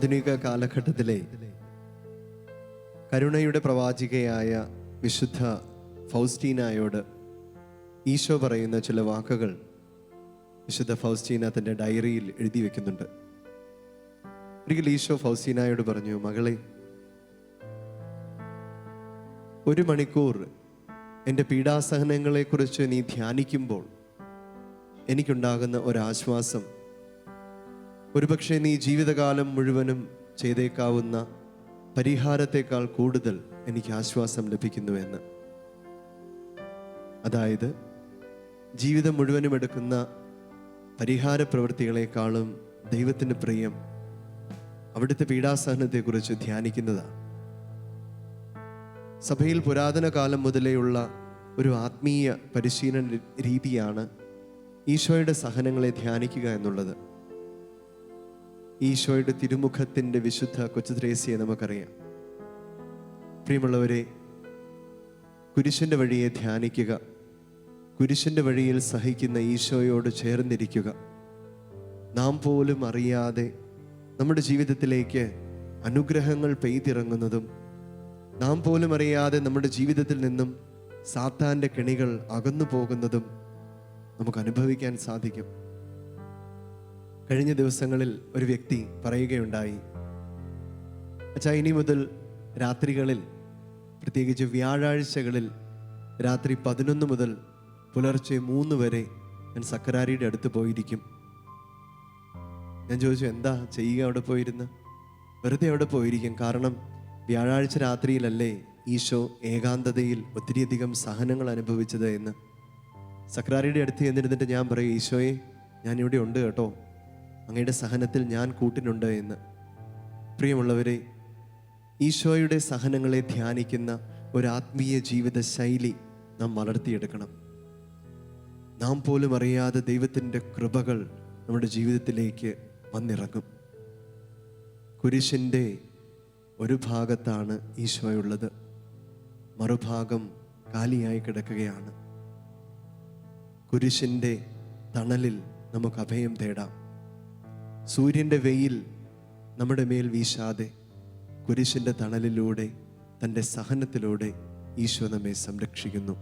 ആധുനിക കാലഘട്ടത്തിലെ കരുണയുടെ പ്രവാചികയായ വിശുദ്ധ ഫൗസ്റ്റീനായോട് ഈശോ പറയുന്ന ചില വാക്കുകൾ വിശുദ്ധ ഫൗസ്റ്റീന തന്റെ ഡയറിയിൽ എഴുതി വെക്കുന്നുണ്ട്. ഒരിക്കൽ ഈശോ ഫൗസ്റ്റീനായോട് പറഞ്ഞു മകളെ ഒരു മണിക്കൂർ എന്റെ പീഡാസഹനങ്ങളെക്കുറിച്ച് നീ ധ്യാനിക്കുമ്പോൾ എനിക്കുണ്ടാകുന്ന ഒരാശ്വാസം ഒരുപക്ഷെ നീ ജീവിതകാലം മുഴുവനും ചെയ്തേക്കാവുന്ന പരിഹാരത്തെക്കാൾ കൂടുതൽ എനിക്ക് ആശ്വാസം ലഭിക്കുന്നുവെന്ന് അതായത് ജീവിതം മുഴുവനും എടുക്കുന്ന പരിഹാര പ്രവൃത്തികളെക്കാളും ദൈവത്തിന്റെ പ്രിയം അവിടുത്തെ പീഡാസഹനത്തെക്കുറിച്ച് ധ്യാനിക്കുന്നതാണ്. സഭയിൽ പുരാതന കാലം മുതലേയുള്ള ഒരു ആത്മീയ പരിശീലന രീതിയാണ് ഈശോയുടെ സഹനങ്ങളെ ധ്യാനിക്കുക എന്നുള്ളത്. ഈശോയുടെ തിരുമുഖത്തിന്റെ വിശുദ്ധ കൊച്ചുത്രേസ്യയെ നമുക്കറിയാം. പ്രിയമുള്ളവരെ കുരിശിന്റെ വഴിയെ ധ്യാനിക്കുക കുരിശിന്റെ വഴിയിൽ സഹിക്കുന്ന ഈശോയോട് ചേർന്നിരിക്കുക. നാം പോലും അറിയാതെ നമ്മുടെ ജീവിതത്തിലേക്ക് അനുഗ്രഹങ്ങൾ പെയ്തിറങ്ങുന്നതും നാം പോലും അറിയാതെ നമ്മുടെ ജീവിതത്തിൽ നിന്നും സാത്താന്റെ കെണികൾ അകന്നു പോകുന്നതും നമുക്ക് അനുഭവിക്കാൻ സാധിക്കും. കഴിഞ്ഞ ദിവസങ്ങളിൽ ഒരു വ്യക്തി പറയുകയുണ്ടായി അച്ഛാ ഇനി മുതൽ രാത്രികളിൽ പ്രത്യേകിച്ച് വ്യാഴാഴ്ചകളിൽ രാത്രി പതിനൊന്ന് മുതൽ പുലർച്ചെ മൂന്ന് വരെ ഞാൻ സക്കരാരിയുടെ അടുത്ത് പോയിരിക്കും. ഞാൻ ചോദിച്ചു എന്താ ചെയ്യുക അവിടെ പോയിരുന്ന്? വെറുതെ അവിടെ പോയിരിക്കും. കാരണം വ്യാഴാഴ്ച രാത്രിയിലല്ലേ ഈശോ ഏകാന്തതയിൽ ഒത്തിരിയധികം സഹനങ്ങൾ അനുഭവിച്ചത് എന്ന്. സക്രാരിയുടെ അടുത്ത് ചെന്നിരുന്നിട്ട് ഞാൻ പറയും ഈശോയെ ഞാനിവിടെ ഉണ്ട് കേട്ടോ. അങ്ങയുടെ സഹനത്തിൽ ഞാൻ കൂട്ടിനുണ്ട് എന്ന്. പ്രിയമുള്ളവരെ ഈശോയുടെ സഹനങ്ങളെ ധ്യാനിക്കുന്ന ഒരു ആത്മീയ ജീവിത ശൈലി നാം വളർത്തിയെടുക്കണം. നാം പോലും അറിയാതെ ദൈവത്തിന്റെ കൃപകൾ നമ്മുടെ ജീവിതത്തിലേക്ക് വന്നിറങ്ങും. കുരിശിന്റെ ഒരു ഭാഗത്താണ് ഈശോയുള്ളത്. മറുഭാഗം കാലിയായി കിടക്കുകയാണ്. കുരിശിന്റെ തണലിൽ നമുക്ക് അഭയം തേടാം. സൂര്യന്റെ വെയിൽ നമ്മുടെ മേൽ വീശാതെ കുരിശിന്റെ തണലിലൂടെ തന്റെ സഹനത്തിലൂടെ ഈശോ നമ്മെ സംരക്ഷിക്കുന്നു.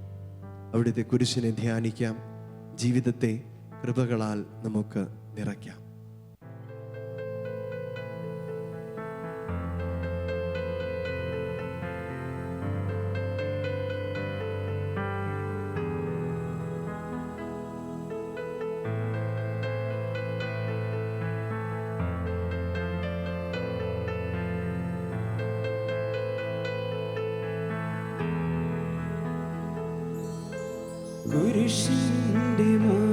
അവിടുത്തെ കുരിശിനെ ധ്യാനിക്കാം. ജീവിതത്തെ കൃപകളാൽ നമുക്ക് നിറയ്ക്കാം. 死んでも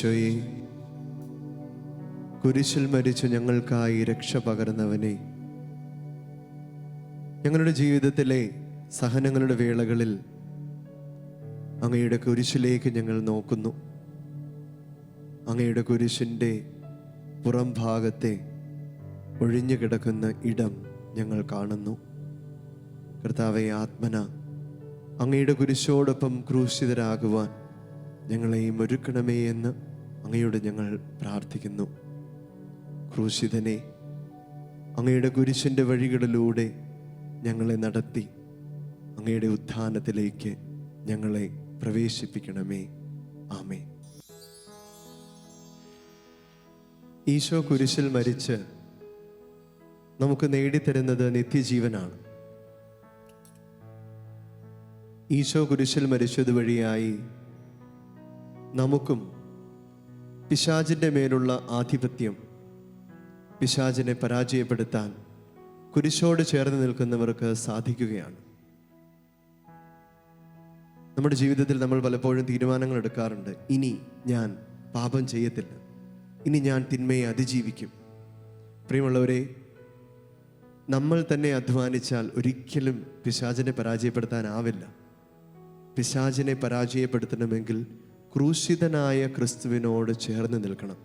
ഈശോയെ കുരിശിൽ മരിച്ചു ഞങ്ങൾക്കായി രക്ഷ പകർന്നവനെ ഞങ്ങളുടെ ജീവിതത്തിലെ സഹനങ്ങളുടെ വേളകളിൽ അങ്ങയുടെ കുരിശിലേക്ക് ഞങ്ങൾ നോക്കുന്നു. അങ്ങയുടെ കുരിശിന്റെ പുറം ഭാഗത്തെ ഒഴിഞ്ഞു കിടക്കുന്ന ഇടം ഞങ്ങൾ കാണുന്നു. കർത്താവെ ആത്മന അങ്ങയുടെ കുരിശോടൊപ്പം ക്രൂശിതരാകുവാൻ ഞങ്ങളെയും ഒരുക്കണമേ എന്ന് അങ്ങയോട് ഞങ്ങൾ പ്രാർത്ഥിക്കുന്നു. ക്രൂശിതനെ അങ്ങയുടെ കുരിശിന്റെ വഴികളിലൂടെ ഞങ്ങളെ നടത്തി അങ്ങയുടെ ഉത്ഥാനത്തിലേക്ക് ഞങ്ങളെ പ്രവേശിപ്പിക്കണമേ. ആമേ ഈശോ കുരിശിൽ മരിച്ച് നമുക്ക് നേടിത്തരുന്നത് നിത്യജീവനാണ്. ഈശോ കുരിശിൽ മരിച്ചതുവഴിയായി നമുക്കും പിശാചിന്റെ മേലുള്ള ആധിപത്യം പിശാചിനെ പരാജയപ്പെടുത്താൻ കുരിശോട് ചേർന്ന് നിൽക്കുന്നവർക്ക് സാധിക്കുകയാണ്. നമ്മുടെ ജീവിതത്തിൽ നമ്മൾ പലപ്പോഴും തീരുമാനങ്ങൾ എടുക്കാറുണ്ട്. ഇനി ഞാൻ പാപം ചെയ്യത്തില്ല. ഇനി ഞാൻ തിന്മയെ അതിജീവിക്കും. പ്രിയമുള്ളവരെ നമ്മൾ തന്നെ അധ്വാനിച്ചാൽ ഒരിക്കലും പിശാചിനെ പരാജയപ്പെടുത്താനാവില്ല. പിശാചിനെ പരാജയപ്പെടുത്തണമെങ്കിൽ ക്രൂശിതനായ ക്രിസ്തുവിനോട് ചേർന്ന് നിൽക്കണം.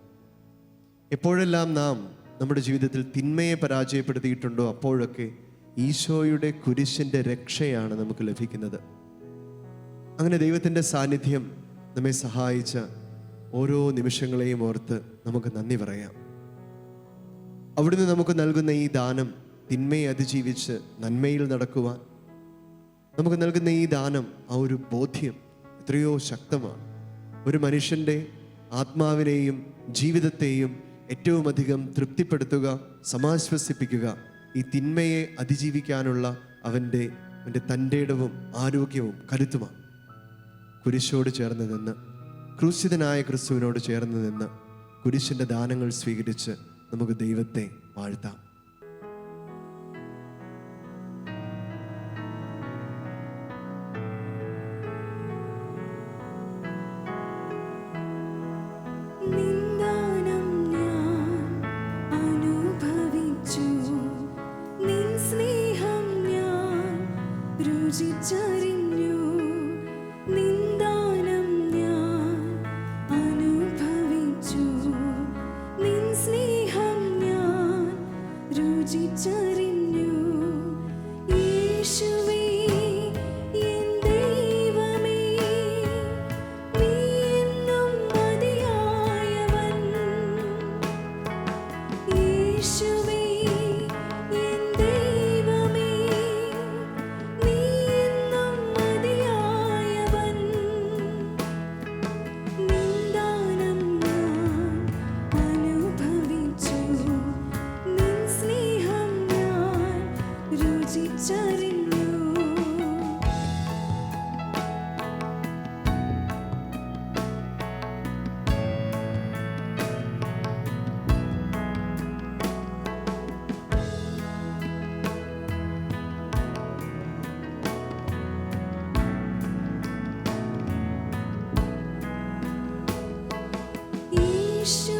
എപ്പോഴെല്ലാം നാം നമ്മുടെ ജീവിതത്തിൽ തിന്മയെ പരാജയപ്പെടുത്തിയിട്ടുണ്ടോ അപ്പോഴൊക്കെ ഈശോയുടെ കുരിശിന്റെ രക്ഷയാണ് നമുക്ക് ലഭിക്കുന്നത്. അങ്ങനെ ദൈവത്തിന്റെ സാന്നിധ്യം നമ്മെ സഹായിച്ച ഓരോ നിമിഷങ്ങളെയും ഓർത്ത് നമുക്ക് നന്ദി പറയാം. അവിടുന്ന് നമുക്ക് നൽകുന്ന ഈ ദാനം തിന്മയെ അതിജീവിച്ച് നന്മയിൽ നടക്കുവാൻ നമുക്ക് നൽകുന്ന ഈ ദാനം ആ ഒരു ബോധ്യം എത്രയോ ശക്തമാണ്. ഒരു മനുഷ്യന്റെ ആത്മാവിനെയും ജീവിതത്തെയും ഏറ്റവും അധികം തൃപ്തിപ്പെടുത്തുക സമാശ്വസിപ്പിക്കുക ഈ തിന്മയെ അതിജീവിക്കാനുള്ള അവന്റെ അവന്റെ തന്റെ ഇടവും ആരോഗ്യവും കരുത്തുമാണ്. കുരിശോട് ചേർന്ന് നിന്ന് ക്രൂശിതനായ ക്രിസ്തുവിനോട് ചേർന്ന് നിന്ന് കുരിശിന്റെ ദാനങ്ങൾ സ്വീകരിച്ച് നമുക്ക് ദൈവത്തെ വാഴ്ത്താം. should.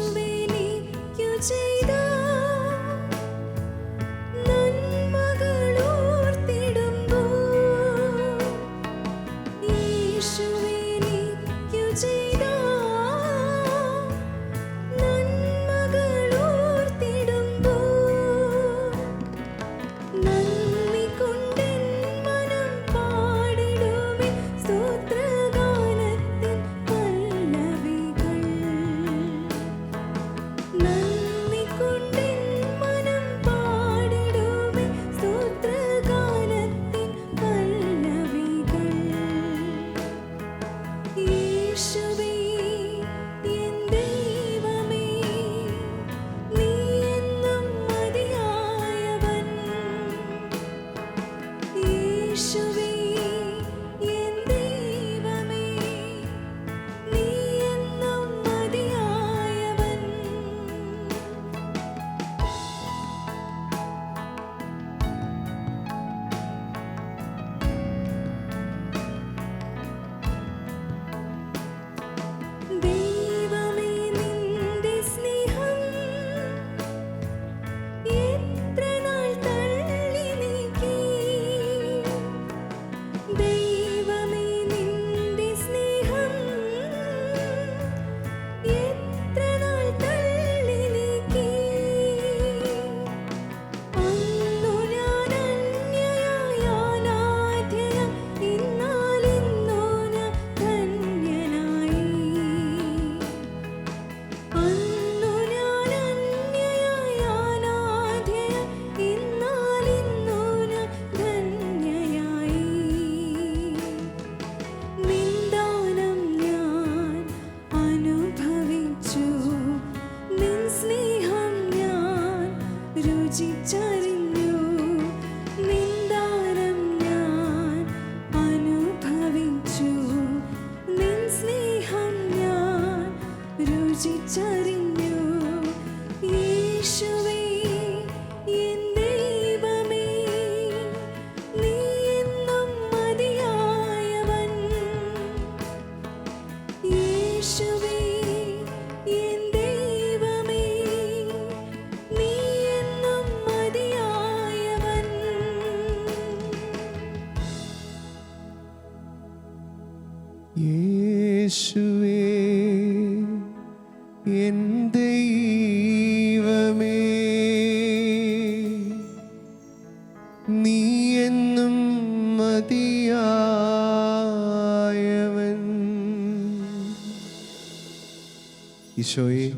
ഈശോയെ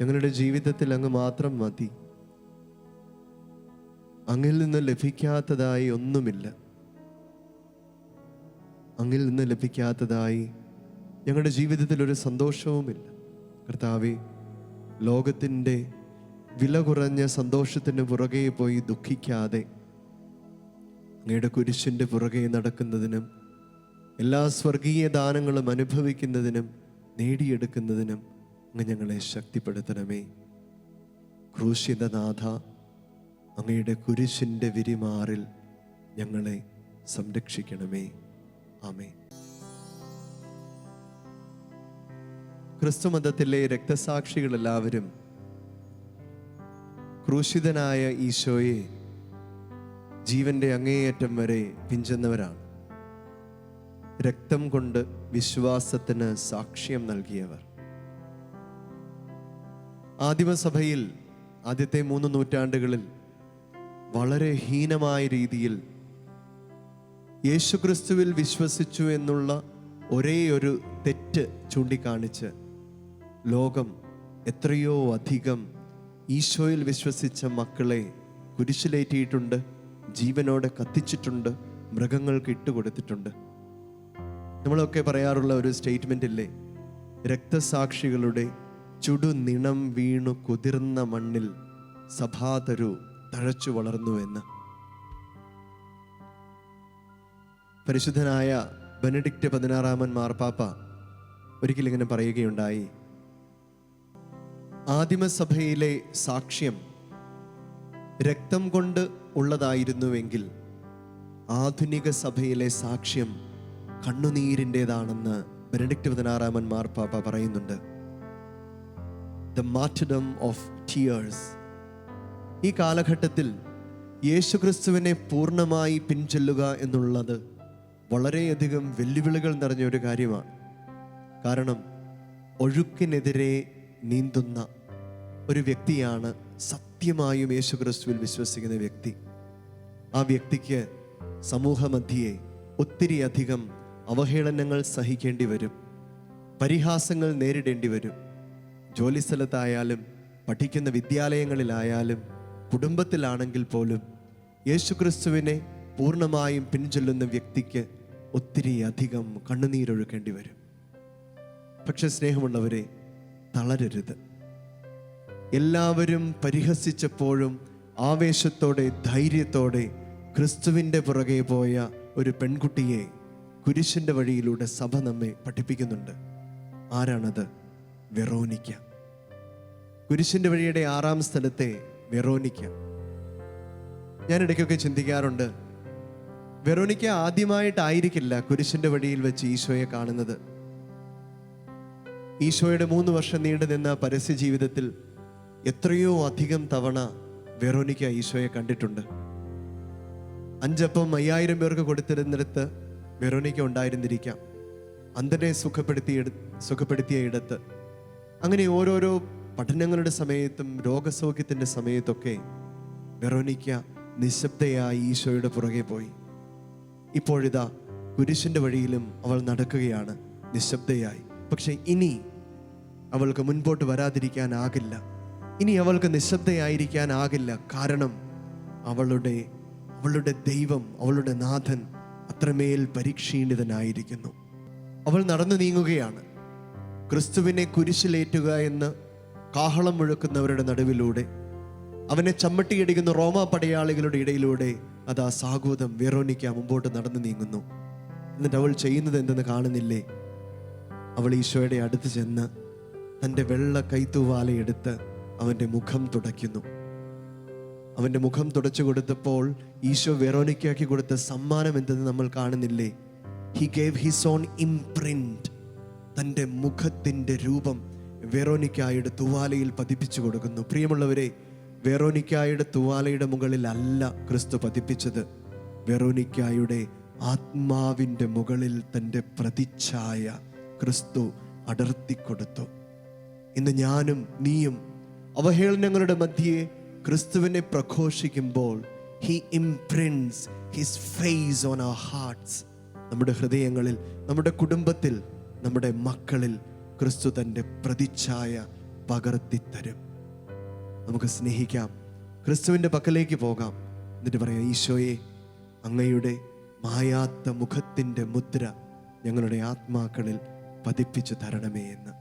ഞങ്ങളുടെ ജീവിതത്തിൽ അങ്ങ് മാത്രം മതി. അങ്ങിൽ നിന്ന് ലഭിക്കാത്തതായി ഒന്നുമില്ല. അങ്ങിൽ നിന്ന് ലഭിക്കാത്തതായി ഞങ്ങളുടെ ജീവിതത്തിൽ ഒരു സന്തോഷവുമില്ല. കർത്താവെ ലോകത്തിന്റെ വില കുറഞ്ഞ സന്തോഷത്തിന് പുറകെ പോയി ദുഃഖിക്കാതെ അങ്ങയുടെ കുരിശിന്റെ പുറകെ നടക്കുന്നതിനും എല്ലാ സ്വർഗീയ ദാനങ്ങളും അനുഭവിക്കുന്നതിനും നേടിയെടുക്കുന്നതിനും അങ്ങ് ഞങ്ങളെ ശക്തിപ്പെടുത്തണമേ. ക്രൂശിതനാഥ അങ്ങയുടെ കുരിശിന്റെ വിരിമാറിൽ ഞങ്ങളെ സംരക്ഷിക്കണമേ. ആമേ ക്രിസ്തുമതത്തിലെ രക്തസാക്ഷികളെല്ലാവരും ക്രൂശിതനായ ഈശോയെ ജീവന്റെ അങ്ങേയറ്റം വരെ പിഞ്ചെന്നവരാണ്. രക്തം കൊണ്ട് വിശ്വാസത്തിന് സാക്ഷ്യം നൽകിയവർ. ആദിമസഭയിൽ ആദ്യത്തെ മൂന്ന് നൂറ്റാണ്ടുകളിൽ വളരെ ഹീനമായ രീതിയിൽ യേശുക്രിസ്തുവിൽ വിശ്വസിച്ചു എന്നുള്ള ഒരേ ഒരു തെറ്റ് ചൂണ്ടിക്കാണിച്ച് ലോകം എത്രയോ അധികം ഈശോയിൽ വിശ്വസിച്ച മക്കളെ കുരിശിലേറ്റിയിട്ടുണ്ട് ജീവനോടെ കത്തിച്ചിട്ടുണ്ട് മൃഗങ്ങൾക്ക് ഇട്ടുകൊടുത്തിട്ടുണ്ട്. നമ്മളൊക്കെ പറയാറുള്ള ഒരു സ്റ്റേറ്റ്മെന്റ് ഇല്ലേ? രക്തസാക്ഷികളുടെ ചുടുനിണം വീണു കുതിർന്ന മണ്ണിൽ സഭാതരു തഴച്ചു വളർന്നു എന്ന്. പരിശുദ്ധനായ ബെനഡിക്റ്റ് പതിനാറാമൻ മാർപ്പാപ്പ ഒരിക്കലിങ്ങനെ പറയുകയുണ്ടായി ആദിമസഭയിലെ സാക്ഷ്യം രക്തം കൊണ്ട് ഉള്ളതായിരുന്നുവെങ്കിൽ ആധുനിക സഭയിലെ സാക്ഷ്യം കണ്ണുനീരിന്റെതാണെന്ന് ബെനഡിക്റ്റ് പതിനാറാമൻ മാർപ്പാപ്പ പറയുന്നുണ്ട്. ദ മാറ്റഡം ഓഫ് ടിയേഴ്സ് ഈ കാലഘട്ടത്തിൽ യേശുക്രിസ്തുവിനെ പൂർണമായി പിൻചെല്ലുക എന്നുള്ളത് വളരെയധികം വെല്ലുവിളികൾ നിറഞ്ഞ ഒരു കാര്യമാണ്. കാരണം ഒഴുക്കിനെതിരെ നീന്തുന്ന ഒരു വ്യക്തിയാണ് സത്യമായും യേശുക്രിസ്തുവിൽ വിശ്വസിക്കുന്ന വ്യക്തി. ആ വ്യക്തിക്ക് സമൂഹമധ്യയെ ഒത്തിരി അധികം അവഹേളനങ്ങൾ സഹിക്കേണ്ടി വരും. പരിഹാസങ്ങൾ നേരിടേണ്ടി വരും. ജോലിസ്ഥലത്തായാലും പഠിക്കുന്ന വിദ്യാലയങ്ങളിലായാലും കുടുംബത്തിലാണെങ്കിൽ പോലും യേശുക്രിസ്തുവിനെ പൂർണമായും പിൻചൊല്ലുന്ന വ്യക്തിക്ക് ഒത്തിരി അധികം കണ്ണുനീരൊഴുക്കേണ്ടി വരും. പക്ഷെ സ്നേഹമുള്ളവരെ തളരരുത്. എല്ലാവരും പരിഹസിച്ചപ്പോഴും ആവേശത്തോടെ ധൈര്യത്തോടെ ക്രിസ്തുവിന്റെ പുറകെ പോയ ഒരു പെൺകുട്ടിയെ കുരിശിന്റെ വഴിയിലൂടെ സഭ നമ്മെ പഠിപ്പിക്കുന്നുണ്ട്. ആരാണത്? വെറോനിക്ക. കുരിശിന്റെ വഴിയുടെ ആറാം സ്ഥലത്തെ വെറോനിക്ക. ഞാൻ ഇടയ്ക്കൊക്കെ ചിന്തിക്കാറുണ്ട് വെറോനിക്ക ആദ്യമായിട്ടായിരിക്കില്ല കുരിശിന്റെ വഴിയിൽ വെച്ച് ഈശോയെ കാണുന്നത്. ഈശോയുടെ മൂന്ന് വർഷം നീണ്ടു നിന്ന പരസ്യ ജീവിതത്തിൽ എത്രയോ അധികം തവണ വെറോനിക്ക ഈശോയെ കണ്ടിട്ടുണ്ട്. അഞ്ചപ്പം അയ്യായിരം പേർക്ക് കൊടുത്തിരുന്നിടത്ത് വെറോനിക്ക ഉണ്ടായിരുന്നിരിക്കാം. അന്ധനെ സുഖപ്പെടുത്തിയ സുഖപ്പെടുത്തിയ ഇടത്ത്. അങ്ങനെ ഓരോരോ പഠനങ്ങളുടെ സമയത്തും രോഗസൗഖ്യത്തിന്റെ സമയത്തൊക്കെ വെറോനിക്ക നിശബ്ദയായി ഈശോയുടെ പുറകെ പോയി. ഇപ്പോഴിതാ കുരിശിന്റെ വഴിയിലും അവൾ നടക്കുകയാണ് നിശബ്ദയായി. പക്ഷെ ഇനി അവൾക്ക് മുൻപോട്ട് വരാതിരിക്കാനാകില്ല. ഇനി അവൾക്ക് നിശബ്ദയായിരിക്കാനാകില്ല. കാരണം അവളുടെ അവളുടെ ദൈവം അവളുടെ നാഥൻ അത്രമേൽ പരീക്ഷീണിതനായിരിക്കുന്നു. അവൾ നടന്നു നീങ്ങുകയാണ്. ക്രിസ്തുവിനെ കുരിശിലേറ്റുക എന്ന് കാഹളം മുഴക്കുന്നവരുടെ നടുവിലൂടെ അവനെ ചമ്മട്ടിയടിക്കുന്ന റോമ പടയാളികളുടെ ഇടയിലൂടെ അതാ സാഹോദം വെറോനിക്ക മുമ്പോട്ട് നടന്നു നീങ്ങുന്നു. എന്നിട്ട് അവൾ ചെയ്യുന്നത് എന്തെന്ന് കാണുന്നില്ലേ? അവൾ ഈശോയുടെ അടുത്ത് ചെന്ന് തന്റെ വെള്ള കൈത്തൂവാലയെടുത്ത് അവന്റെ മുഖം തുടയ്ക്കുന്നു. അവന്റെ മുഖം തുടച്ചു കൊടുത്തപ്പോൾ ഈശോ വെറോനിക്കാക്കി കൊടുത്ത സമ്മാനം എന്തെന്ന് നമ്മൾ കാണുന്നില്ലേ? He gave his own imprint തന്റെ മുഖത്തിന്റെ രൂപം വെറോനിക്കായുടെ തുവാലയിൽ പതിപ്പിച്ചു കൊടുക്കുന്നു. പ്രിയമുള്ളവരെ വെറോനിക്കായുടെ തുവാലയുടെ മുകളിലല്ല ക്രിസ്തു പതിപ്പിച്ചത്. വെറോനിക്കായുടെ ആത്മാവിന്റെ മുകളിൽ തന്റെ പ്രതിച്ഛായ ക്രിസ്തു അടർത്തിക്കൊടുത്തു. ഇന്ന് ഞാനും നീയും അവഹേളനങ്ങളുടെ മധ്യേ ക്രിസ്തുവിനെ പ്രഘോഷിക്കുമ്പോൾ he imprints his face on our hearts നമ്മുടെ ഹൃദയങ്ങളിൽ നമ്മുടെ കുടുംബത്തിൽ നമ്മുടെ മക്കളിൽ ക്രിസ്തു തന്റെ പ്രതിച്ഛായ പകർത്തിത്തരും. നമുക്ക് സ്നേഹിക്കാം. ക്രിസ്തുവിന്റെ പക്കലേക്ക് പോകാം. എന്നിട്ട് പറയാം ഈശോയെ അങ്ങയുടെ മായാത്ത മുഖത്തിന്റെ മുദ്ര ഞങ്ങളുടെ ആത്മാക്കളിൽ പതിപ്പിച്ചു തരണമേ എന്ന്.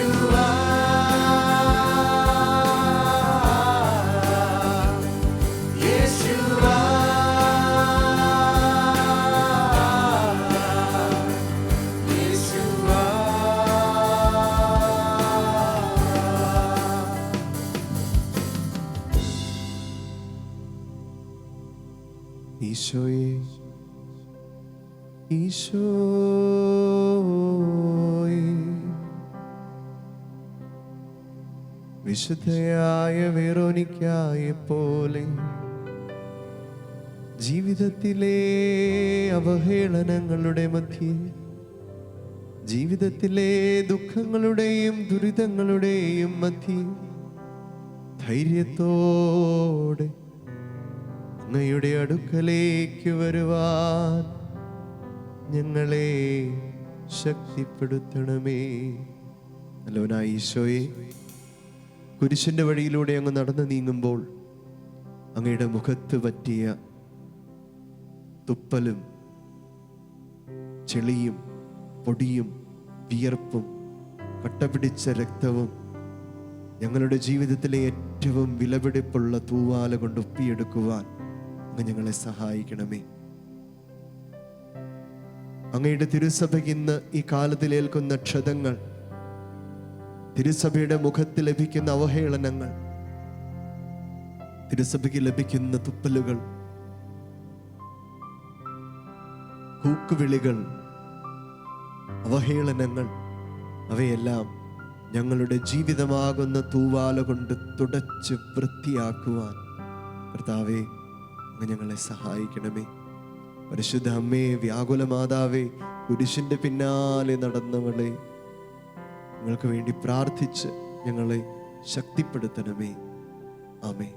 to വിശുദ്ധയായ വേറോനിക്കായ പോലെ ജീവിതത്തിലെ അവഹേളനങ്ങളുടെ മധ്യേ ജീവിതത്തിലെ ദുഃഖങ്ങളുടെയും ദുരിതങ്ങളുടെയും മധ്യേ ധൈര്യത്തോടെ അങ്ങയുടെ അടുക്കലേക്ക് വരുവാൻ ഞങ്ങളെ ശക്തിപ്പെടുത്തണമേ. നല്ലവനായ ഈശോയെ കുരിശിന്റെ വഴിയിലൂടെ അങ്ങ് നടന്നു നീങ്ങുമ്പോൾ അങ്ങയുടെ മുഖത്ത് പറ്റിയ തുപ്പലും ചെളിയും പൊടിയും വിയർപ്പും കട്ടപിടിച്ച രക്തവും ഞങ്ങളുടെ ജീവിതത്തിലെ ഏറ്റവും വിലപിടിപ്പുള്ള തൂവാല കൊണ്ട് ഒപ്പിയെടുക്കുവാൻ അങ്ങ് ഞങ്ങളെ സഹായിക്കണമേ. അങ്ങയുടെ തിരുസഭയ്ക്ക് ഇന്ന് ഈ കാലത്തിലേൽക്കുന്ന ക്ഷതങ്ങൾ തിരുസഭയുടെ മുഖത്ത് ലഭിക്കുന്ന അവഹേളനങ്ങൾ തിരുസഭയ്ക്ക് ലഭിക്കുന്ന തുപ്പലുകൾ കൂക്കുവിളികൾ അവഹേളനങ്ങൾ അവയെല്ലാം ഞങ്ങളുടെ ജീവിതമാകുന്ന തൂവാല കൊണ്ട് തുടച്ച് വൃത്തിയാക്കുവാൻ കർത്താവെ അങ്ങ് ഞങ്ങളെ സഹായിക്കണമേ. പരിശുദ്ധ അമ്മേ വ്യാകുല മാതാവേ കുരിശിന്റെ പിന്നാലെ നടന്നവളെ ഞങ്ങൾക്ക് വേണ്ടി പ്രാർത്ഥിച്ച് ഞങ്ങളെ ശക്തിപ്പെടുത്തണമേ. ആമേ